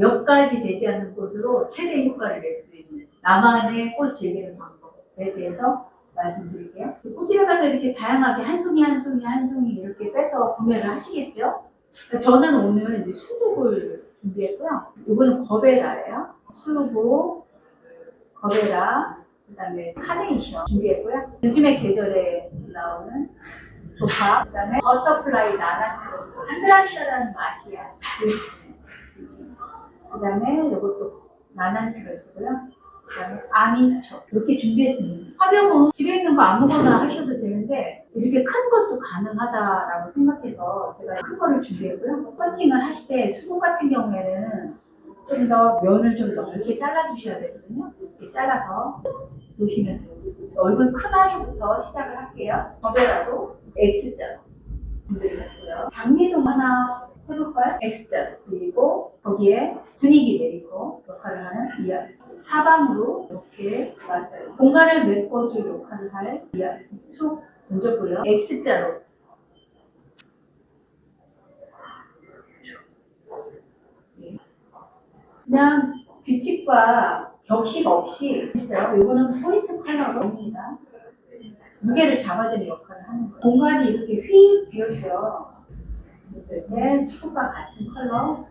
몇 가지 되지 않는 꽃으로 최대 효과를 낼 수 있는 나만의 꽃 즐기는 방법에 대해서 말씀드릴게요. 꽃집에 가서 이렇게 다양하게 한 송이 한 송이 한 송이 이렇게 빼서 구매를 하시겠죠? 그러니까 저는 오늘 이제 수국을 준비했고요. 이거는 거베라예요. 수국, 거베라, 그 다음에 카네이션 준비했고요. 요즘에 계절에 나오는 조파, 그 다음에 버터플라이 나나크로스 한들한들한 맛이야. 그 다음에 이것도 나나크로스고요. 그 다음에 아미초 이렇게 준비했습니다. 화병은 집에 있는 거 아무거나 하셔도 되는데 이렇게 큰 것도 가능하다라고 생각해서 제가 큰 거를 준비했고요. 커팅을 하실 때 수국 같은 경우에는 좀 더 면을 좀더 넓게 잘라주셔야 되거든요. 이렇게 잘라서 놓으시면 돼요. 얼굴 큰 아이부터 시작을 할게요. 거베라도 X자로 준비했고요. 장미도 하나 해볼까요? X자로. 그리고 거기에 분위기 내리고 역할을 하는 이 아이. 사방으로 이렇게 놨어요. 공간을 메꿔줄 역할을 할이 아이. 툭 던졌고요. X자로. 그냥 규칙과 격식 없이 했어요. 이거는 포인트 컬러입니다. 무게를 잡아주는 역할을 하는 거예요. 공간이 이렇게 휙 비어있죠. 그랬을 때 수국과 같은 컬러.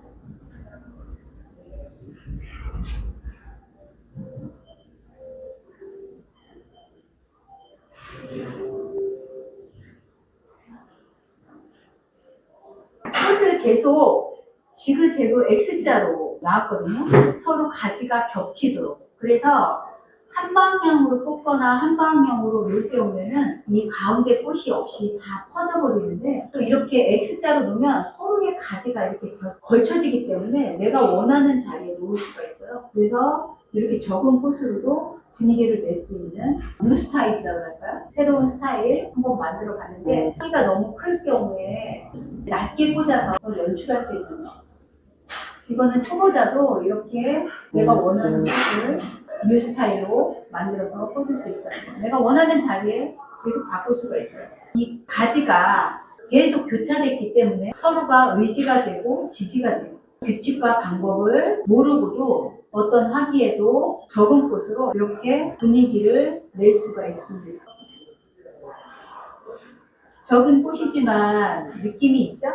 꽃을 계속 지그재그 X자로 나왔거든요. 서로 가지가 겹치도록. 그래서 한 방향으로 뽑거나 한 방향으로 놓을 경우에는 이 가운데 꽃이 없이 다 퍼져버리는데 또 이렇게 X자로 놓으면 서로의 가지가 이렇게 겨- 걸쳐지기 때문에 내가 원하는 자리에 놓을 수가 있어요. 그래서 이렇게 적은 꽃으로도 분위기를 낼 수 있는 뉴 스타일이라고 할까요? 새로운 스타일 한번 만들어 봤는데 키가 너무 클 경우에 낮게 꽂아서 연출할 수 있는 거. 이거는 초보자도 이렇게 내가 원하는 꽃을 뉴 스타일로 만들어서 꽂을 수 있다. 내가 원하는 자리에 계속 바꿀 수가 있어요. 이 가지가 계속 교차됐기 때문에 서로가 의지가 되고 지지가 돼요. 규칙과 방법을 모르고도 어떤 화기에도 적은 꽃으로 이렇게 분위기를 낼 수가 있습니다. 적은 꽃이지만 느낌이 있죠?